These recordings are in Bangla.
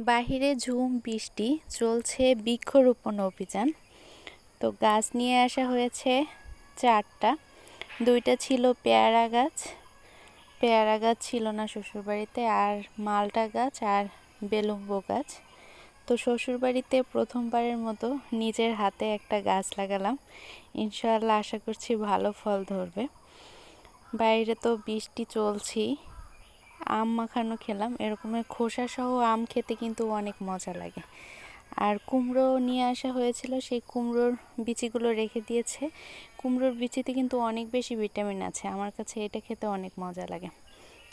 বাহিরে ঝুম, বৃষ্টি চলছে বৃক্ষরোপণ অভিযান। তো গাছ নিয়ে আসা হয়েছে চারটা। দুইটা ছিল পেয়ারা গাছ। পেয়ারা গাছ ছিল না শ্বশুরবাড়িতে, আর মালটা গাছ আর বেলুম্ব গাছ। তো শ্বশুরবাড়িতে প্রথমবারের মতো নিজের হাতে একটা গাছ লাগালাম। ইনশাল্লাহ আশা করছি ভালো ফল ধরবে। বাইরে তো বৃষ্টি চলছেই। আম মাখানো খেলাম। এরকমের খোসা সহ আম খেতে কিন্তু অনেক মজা লাগে। আর কুমড়ো নিয়ে আসা হয়েছিল, সেই কুমড়োর বিচিগুলো রেখে দিয়েছে। কুমড়োর বিচিতে কিন্তু অনেক বেশি ভিটামিন আছে। আমার কাছে এটা খেতে অনেক মজা লাগে।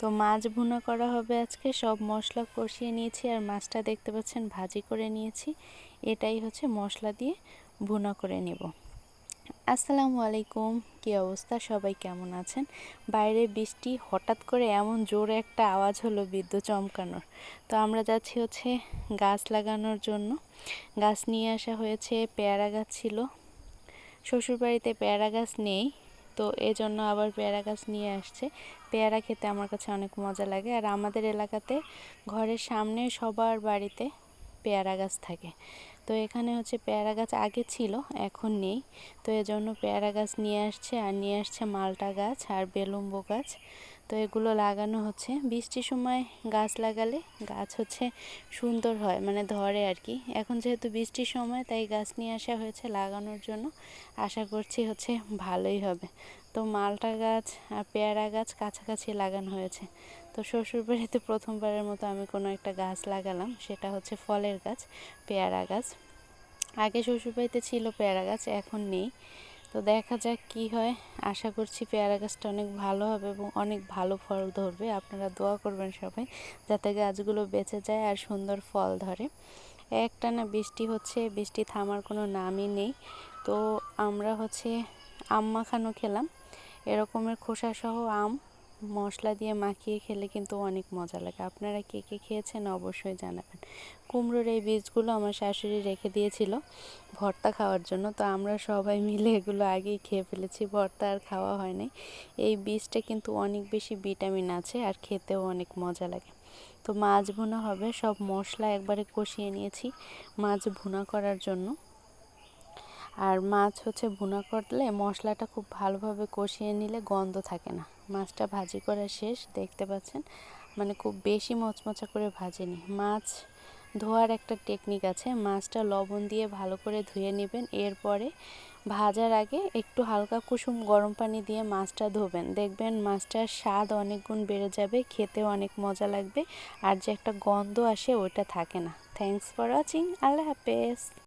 তো মাছ ভুনা করা হবে আজকে। সব মশলা কষিয়ে নিয়েছি আর মাছটা দেখতে পাচ্ছেন ভাজি করে নিয়েছি। এটাই হচ্ছে মশলা দিয়ে ভুনা করে নেব। আসসালামু আলাইকুম। কি অবস্থা? সবাই কেমন আছেন? বাইরে বৃষ্টি, হঠাৎ করে এমন জোরে একটা আওয়াজ হলো বিদ্যুৎ চমকানোর। তো আমরা যাচ্ছি হচ্ছে গাছ লাগানোর জন্য। গাছ নিয়ে আসা হয়েছে, পেয়ারা গাছ ছিল। শ্বশুরবাড়িতে পেয়ারা গাছ নেই, তো এজন্য আবার পেয়ারা গাছ নিয়ে আসছে। পেয়ারা খেতে আমার কাছে অনেক মজা লাগে। আর আমাদের এলাকাতে ঘরের সামনে সবার বাড়িতে পেয়ারা গাছ থাকে। তো এখানে হচ্ছে পেয়ারা গাছ আগে ছিল, এখন নেই। তো এজন্য পেয়ারা গাছ নিয়ে আসছে আর নিয়ে আসছে মালটা গাছ আর বেলুম্ব গাছ। তো এগুলো লাগানো হচ্ছে। বৃষ্টির সময় গাছ লাগালে গাছ হচ্ছে সুন্দর হয় মানে ধরে আর কি। এখন যেহেতু বৃষ্টির সময়, তাই গাছ নিয়ে আসা হয়েছে লাগানোর জন্য। আশা করছি হচ্ছে ভালোই হবে। তো মালটা গাছ আর পেয়ারা গাছ কাছাকাছি লাগানো হয়েছে। তো শ্বশুরবাড়িতে প্রথমবারের মতো আমি কোনো একটা গাছ লাগালাম, সেটা হচ্ছে ফলের গাছ, পেয়ারা গাছ। আগে শ্বশুরবাড়িতে ছিল পেয়ারা গাছ, এখন নেই। তো দেখা যাক কি হয়। আশা করছি পেয়ারা গাছটা অনেক ভালো হবে এবং অনেক ভালো ফল ধরবে। আপনারা দোয়া করবেন সবাই, যাতে গাছগুলো বেঁচে যায় আর সুন্দর ফল ধরে। একটানা বৃষ্টি হচ্ছে, বৃষ্টি থামার কোনো নামই নেই। তো আমরা হচ্ছে আম মাখানো খেলাম। এরকমের খোসাসহ আম মশলা দিয়ে মাখিয়ে খেলে কিন্তু অনেক মজা লাগে। আপনারা কে কে খেয়েছেন অবশ্যই জানাবেন। কুমড়োর এই বীজগুলো আমার শাশুড়ি রেখে দিয়েছিল ভর্তা খাওয়ার জন্য। তো আমরা সবাই মিলে এগুলো আগেই খেয়ে ফেলেছি, ভর্তা আর খাওয়া হয় নাই। এই বীজটা কিন্তু অনেক বেশি ভিটামিন আছে আর খেতেও অনেক মজা লাগে। তো মাছ ভুনা হবে, সব মশলা একবারে কষিয়ে নিয়েছি মাছ ভুনা করার জন্য। আর মাছ হচ্ছে ভুনা করলে মশলাটা খুব ভালোভাবে কষিয়ে নিলে গন্ধ থাকে না। মাছটা ভাজি করা শেষ, দেখতে পাচ্ছেন? মানে খুব বেশি মচমচা করে ভাজেনি। মাছ ধোয়ার একটা টেকনিক আছে। মাছটা লবণ দিয়ে ভালো করে ধুয়ে নেবেন। এরপরে ভাজার আগে একটু হালকা কুসুম গরম পানি দিয়ে মাছটা ধোবেন। দেখবেন মাছটার স্বাদ অনেক গুণ বেড়ে যাবে, খেতেও অনেক মজা লাগবে। আর যে একটা গন্ধ আসে, ওটা থাকে না। থ্যাংকস ফর ওয়াচিং আল্লাহ হাফেজ।